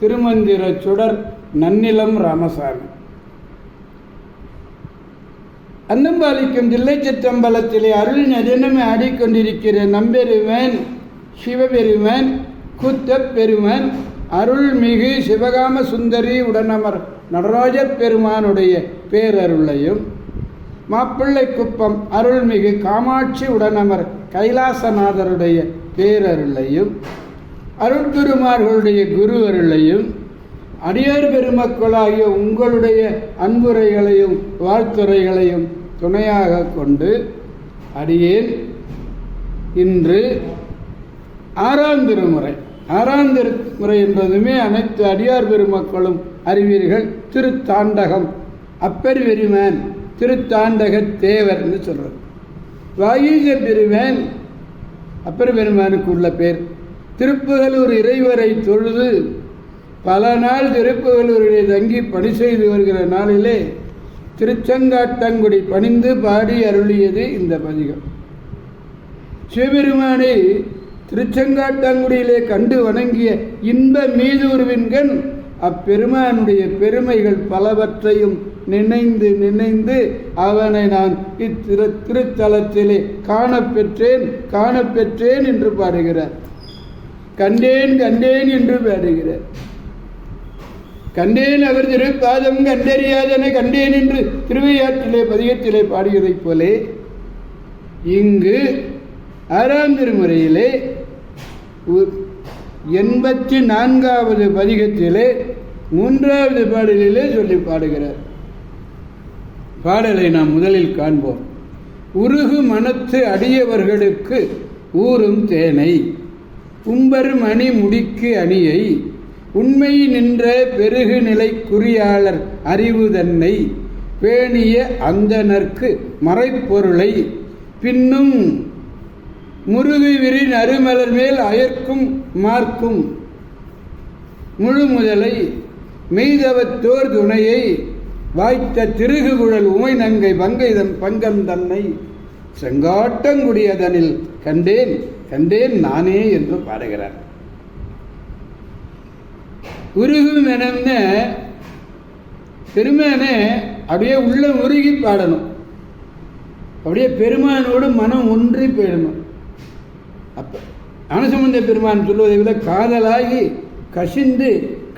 திருமந்திர சுடர் நன்னிலம் ராமசாமி. அன்னம்பாலிக்கும் தில்லை சிற்றம்பலத்திலே அருள் நதினமே ஆடிக்கொண்டிருக்கிற நம்பெருவன் சிவபெருமன் குத்தப் பெருமன் அருள்மிகு சிவகாம சுந்தரி உடனமர் நடராஜ பெருமானுடைய பேரருளையும் மாப்பிள்ளை குப்பம் அருள்மிகு காமாட்சி உடனமர் கைலாசநாதருடைய பேரருளையும் அருட்பெருமார்களுடைய குரு அருளையும் அடியார் பெருமக்களாகிய உங்களுடைய அன்புரைகளையும் வாழ்த்துறைகளையும் துணையாக கொண்டு அடியேன். இன்று ஆறாம் திருமுறை. ஆறாம் திருமுறை என்பதுமே அனைத்து அடியார் பெருமக்களும் அறிவீர்கள். திருத்தாண்டகம் அப்பர் பெருமான் திருத்தாண்டக தேவர்னு சொல்றது. வாயுஜ பெருமான் அப்பர் பெருமானுக்கு உள்ள பேர். திருப்புகலூர் இறைவரை தொழுது பல நாள் திருப்புகலூரிலே தங்கி பணி செய்து வருகிற நாளிலே திருச்செங்காட்டங்குடி பணிந்து பாடி அருளியது இந்த பதிகம். சிவபெருமானை திருச்செங்காட்டங்குடியிலே கண்டு வணங்கிய இன்ப மீதூர்வின்கண் அப்பெருமானுடைய பெருமைகள் பலவற்றையும் நினைந்து நினைந்து அவனை நான் இத்திரு திருத்தலத்திலே காணப்பெற்றேன் காணப்பெற்றேன் என்று பாடுகிறார். கண்டேன் கண்டேன் என்று பாடுகிறார். கண்டேன் அவர் திருப்பாதம் கண்டறியாதனை கண்டேன் என்று திருவையாற்றிலே பதிகத்திலே பாடியதைப் போலே இங்கு ஆறாம் திருமுறையிலே உ- எண்பத்தி நான்காவது பதிகத்திலே மூன்றாவது பாடலிலே சொல்லி பாடுகிறார். பாடலை நாம் முதலில் காண்போம். உருகு மனத்து அடியவர்களுக்கு ஊறும் தேனை உம்பர் மணி முடிக்கு அணியை உண்மை நின்ற பெருகு நிலை குறியாளர் அறிவு தன்னை பேணிய அந்தனர்க்கு மறைப்பொருளை பின்னும் முருகு விரி நறுமலர் மேல் அயர்க்கும் மார்க்கும் முழு முதலை மெய்தவத்தோர் துணையை வாய்த்த திருகுகுழல் உமை நங்கை பங்கைதன் பங்கம் தன்னை செங்காட்டங்குடியதனில் கண்டேன். கண்டேன் நானே என்று பாடுகிறார். உருகும் எனம்ன பெருமானே அப்படியே உள்ள உருகி பாடணும். அப்படியே பெருமானோடு மனம் ஒன்றி போயிடணும். அப்போ ஞானசம்பந்த பெருமான் சொல்வதை விட காதலாகி கசிந்து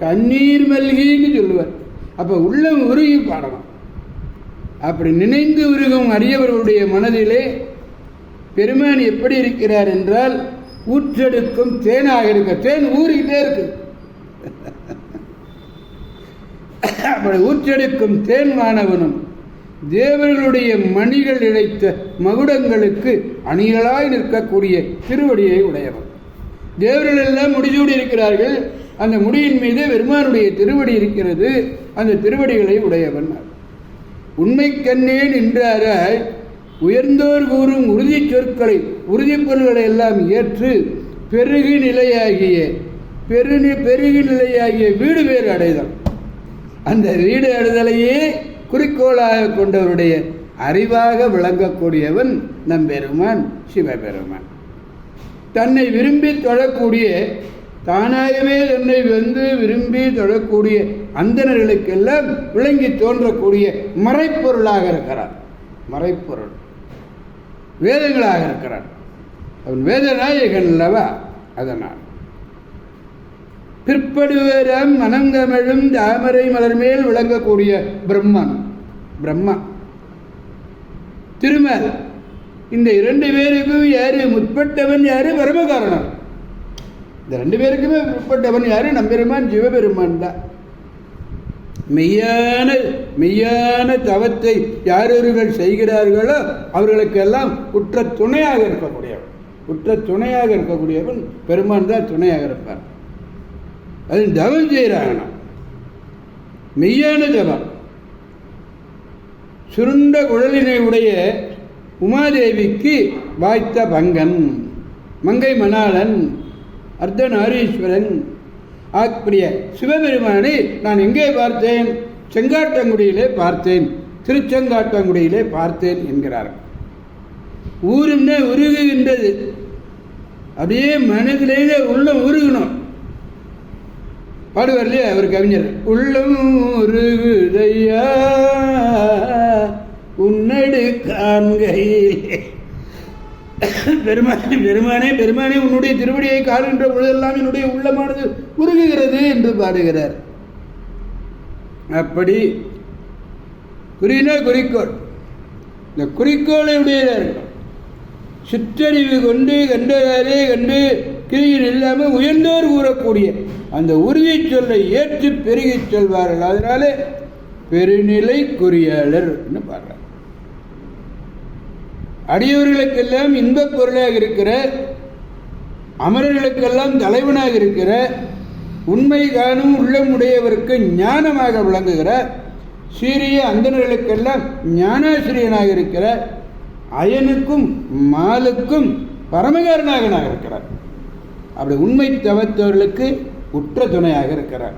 கண்ணீர் மல்கின்னு சொல்லுவார். அப்போ உள்ள உருகி பாடணும். அப்படி நினைந்து உருகும் அரியவர்களுடைய மனதிலே பெருமான் எப்படி இருக்கிறார் என்றால் ஊற்றெடுக்கும் தேனாக இருக்க. தேன் ஊறிக்கிட்டே இருக்கு. அப்படி ஊற்றெடுக்கும் தேன் மாணவனும் தேவர்களுடைய மணிகள் இழைத்த மகுடங்களுக்கு அணிகளாய் நிற்கக்கூடிய திருவடியை உடையவன். தேவர்கள் எல்லாம் முடிசூடி இருக்கிறார்கள். அந்த முடியின் மீது பெருமானுடைய திருவடி இருக்கிறது. அந்த திருவடிகளை உடையவன். உண்மை கண்ணே நின்றாராய் உயர்ந்தோர் கூறும் உறுதி சொற்களை உறுதிப் பொருள்களை எல்லாம் ஏற்று பெருகி நிலையாகிய பெருநி பெருகி நிலையாகிய வீடு வேறு அடைதல் அந்த வீடு அடைதலையே குறிக்கோளாக கொண்டவருடைய அறிவாக விளங்கக்கூடியவன் நம் பெருமான் சிவபெருமான். தன்னை விரும்பி தொழக்கூடிய தானாகவே தன்னை வந்து விரும்பி தொழக்கூடிய அந்தணர்களுக்கெல்லாம் விளங்கி தோன்றக்கூடிய மறைப்பொருளாக இருக்கிறார். மறைப்பொருள். வேதங்களாக இருக்கிறான். அவன் வேத நாயகன் அல்லவா? அதனால். பிற்படுவரம் மனந்தமிழும் தாமரை மலர்மேல் விளங்கக்கூடிய பிரம்மன். பிரம்மா. திருமல். இந்த இரண்டு பேருக்கும் யாரு முற்பட்டவன் யாரு பரமகாரணம் இந்த ரெண்டு பேருக்குமே முற்பட்டவன் யாரு? நம்பெருமான் ஜீவபெருமான் தான். மெய்யான மெய்யான தவத்தை யாரொருவர்கள் செய்கிறார்களோ அவர்களுக்கெல்லாம் குற்ற துணையாக இருக்கக்கூடியவன். குற்ற துணையாக இருக்கக்கூடியவன் பெருமான் தான் துணையாக இருப்பார் அது தவம் செய்கிறாங்கன்னா மெய்யான தவம். சுருண்ட குழலினை உடைய உமாதேவிக்கு வாய்த்த பங்கன் மங்கை மணாளன் அர்த்தநாரீஸ்வரன் ஆக்கிய சிவபெருமானை நான் எங்கே பார்த்தேன்? செங்காட்டங்குடியிலே பார்த்தேன். திருச்செங்காட்டங்குடியிலே பார்த்தேன் என்கிறார். ஊருன்னே உருகுகின்றது. அப்படியே மனதிலேயே உள்ளம் உருகணும். பாடுவார் இல்லையா அவர் கவிஞர்? உள்ளம் உருகுதையா? உன்னடு காண்கையிலே. பெருமானே பெருமானே பெருமானே உன்னுடைய திருவடியை காணுகின்ற பொழுதெல்லாம் என்னுடைய உள்ளமானது உருகுகிறது என்று பாடுகிறார். அப்படி குறினா குறிக்கோள். இந்த குறிக்கோளை உடையதாக இருக்கணும் சிற்றறிவு கொண்டு கண்டதாரே கண்டு கிரியில் இல்லாமல் உயர்ந்தோர் கூறக்கூடிய அந்த உறுதி சொல்லை ஏற்று பெருகிச் சொல்வார்கள். அதனாலே பெருநிலை குறியாளர் என்று பாடுறார். அடியவர்களுக்கெல்லாம் இன்பப் பொருளாக இருக்கிற அமரர்களுக்கெல்லாம் தலைவனாக இருக்கிற உண்மை காணும் உள்ளமுடையவருக்கு ஞானமாக விளங்குகிற சீரிய அந்தனர்களுக்கெல்லாம் ஞானாசிரியனாக இருக்கிற அயனுக்கும் மாலுக்கும் பரமகாரனாக இருக்கிறார். அப்படி உண்மை தவத்தவர்களுக்கு உற்ற துணையாக இருக்கிறார்.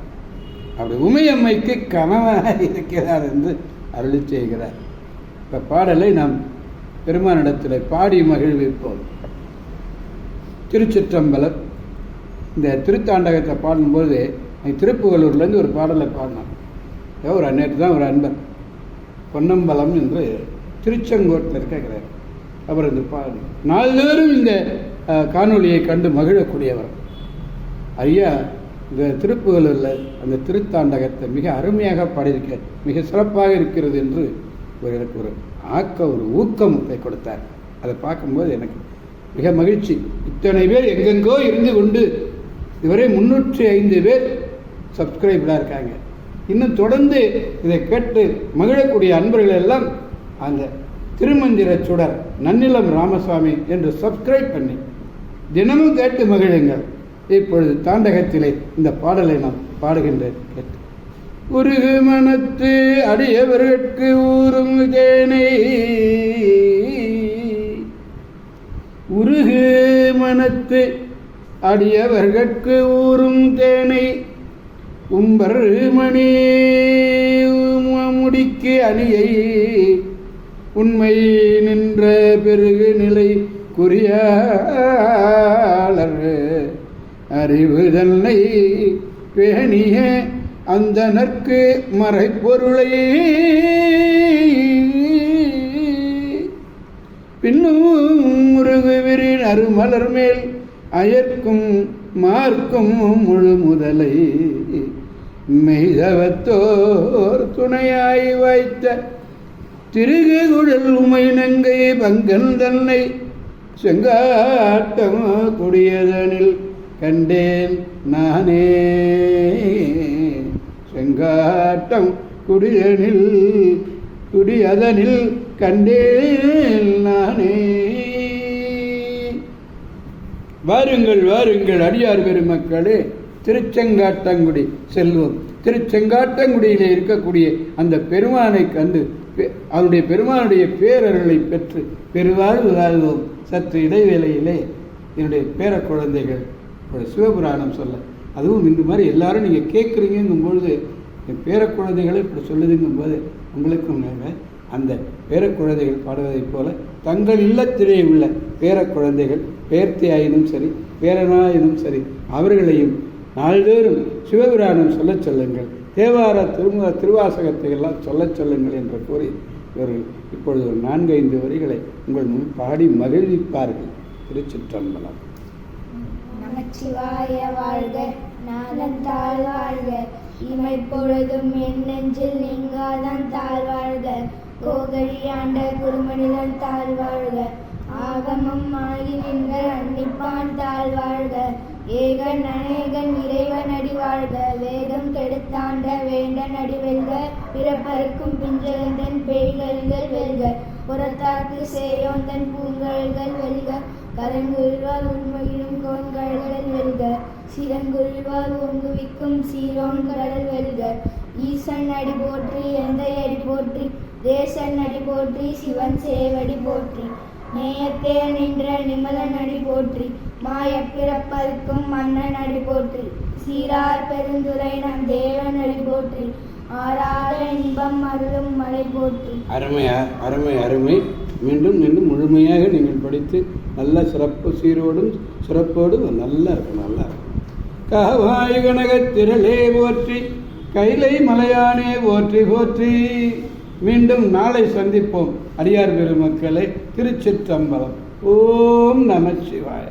அப்படி உமையம்மைக்கு கணவனாக இருக்கிறார் என்று அருளி செய்கிறார். இப்போ பாடலை நாம் பெருமானிடத்தில் பாடி மகிழ்விப்போம். திருச்சிற்றம்பலம் இந்த திருத்தாண்டகத்தை பாடும்போது திருப்புகலூர்லேருந்து ஒரு பாடலை பாடினான். ஏதோ ஒரு நேற்று தான் ஒரு அன்பர் பொன்னம்பலம் என்று திருச்செங்கோட்டில் இருக்கிறார். அவர் இந்த பா நாள்தோறும் இந்த காணொலியை கண்டு மகிழக்கூடியவர். ஐயா இந்த திருப்புகலூரில் அந்த திருத்தாண்டகத்தை மிக அருமையாக பாடியிருக்க மிக சிறப்பாக இருக்கிறது என்று ஒரு எனக்கு ஒரு ஆக்க ஒரு ஊக்கத்தை கொடுத்தார். அதை பார்க்கும்போது எனக்கு மிக மகிழ்ச்சி. இத்தனை பேர் எங்கெங்கோ இருந்து கொண்டு இதுவரை முன்னூற்றி ஐந்து பேர் சப்ஸ்கிரைபராக இருக்காங்க. இன்னும் தொடர்ந்து இதை கேட்டு மகிழக்கூடிய அன்பர்கள் எல்லாம் அந்த திருமந்திர சுடர் நன்னிலம் ராமசாமி என்று சப்ஸ்கிரைப் பண்ணி தினமும் கேட்டு மகிழுங்கள். இப்பொழுது தாண்டகத்திலே இந்த பாடலை நான் பாடுகின்றேன். கேட்டு உருகு மனத்து அடியவர்கட்கு ஊரும் தேனை உருகு மனத்து அடியவர்கட்கு ஊறும் தேனை. உம்பர் மணி முடிக்கு அணியை. உண்மை நின்ற பெருகு நிலை குறியாளர் அறிவு தன்னை பேணிய. அந்த நற்கு மறைப்பொருளை பின்னும் முருகுவிரின் அருமலர் மேல் அயர்க்கும் மார்க்கும் முழு முதலை. மெய்தவத்தோர் துணையாய் வைத்த திருகு குழல் உமை நங்கை பங்கன் தன்னை செங்காட்டம் கொடியதனில் கண்டேன் நானே. செங்காட்டம் குடியனில் குடியதனில் கண்டேன் நானே. வாருங்கள் வாருங்கள் அடியார் பெருமக்களே. திருச்செங்காட்டங்குடி செல்வோம். திருச்செங்காட்டங்குடியிலே இருக்கக்கூடிய அந்த பெருமானை கண்டு பெ- அவருடைய பெருமானுடைய பேரர்களை பெற்று பெருவாழ்வு வாழ்வோம். சற்று இடைவேளையிலே என்னுடைய பேர குழந்தைகள் ஒரு சிவபுராணம் சொல்ல அதுவும் இந்த மாதிரி எல்லாரும் நீங்கள் கேட்குறீங்கும்பொழுது என் பேர குழந்தைகளை இப்படி சொல்லுதுங்கும் போது உங்களுக்கும் மேலே அந்த பேர குழந்தைகள் பாடுவதைப் போல தங்கள் இல்லத்திலே உள்ள பேர குழந்தைகள் பேர்த்தியாயினும் சரி பேரனாயினும் சரி அவர்களையும் நாள்தோறும் சிவபுராணம் சொல்லச் சொல்லுங்கள் தேவார திருமுக திருவாசகத்தை எல்லாம் சொல்லச் சொல்லுங்கள் என்று கூறி இவர்கள் இப்பொழுது ஒரு நான்கைந்து வரிகளை உங்கள் முன் பாடி மகிழ்விப்பார்கள். திருச்சிற்றம்பலம். நமச்சிவாய வாழ்க நாதந்தாள் வாழ்க. இமை பொழுதும் என் நெஞ்சில் நீங்காதான் தாழ் வாழ்க. கோகழியாண்ட குருமனிதன் தாழ் வாழ்க. ஆகமம் ஆகி நின்ற அன்னிப்பான் தாழ் வாழ்க. ஏகன் அநேகன் இறைவன் அடி வாழ்க. வேதம் கெடுத்தாண்ட வேண்டன் அடி வெல்க. பிறப்பருக்கும் பிஞ்சகந்தன் பேய்கள்கள் வெல்க. புறத்தாக்கு சேயோந்தன் பூங்கல்கள் வெல்க. கரங்குழ்வால் உண்மையிலும் கோண்கள்கள் வெல்க. சிறங்குருவார் ஒங்குவிக்கும் சீரோன் கடல் வெல்க. ஈசன் அடி போற்றி எந்தை அடி போற்றி தேசன் அடி போற்றி சிவன் சேவடி போற்றி. நேயத்தே நின்ற நிமலன் அடி போற்றி மாயப்பிறப்பருக்கும் மன்னன் அடி போற்றி. சீரார் பெருந்துரை நம் தேவன் அடி போற்றி. ஆறாத இன்பம் அருளும் மலை போற்றி. அருமை அருமை அருமை. மீண்டும் மீண்டும் முழுமையாக நீங்கள் படித்து நல்ல சிறப்பு சீரோடும் சிறப்போடும் நல்லா இருக்கும் நல்லா இருக்கும் காவாய் திரளே போற்றி கைலை மலையானே போற்றி போற்றி. மீண்டும் நாளை சந்திப்போம். அடியார் பெருமக்களை திருச்சிற்றம்பலம். ஓம் நம சிவாய.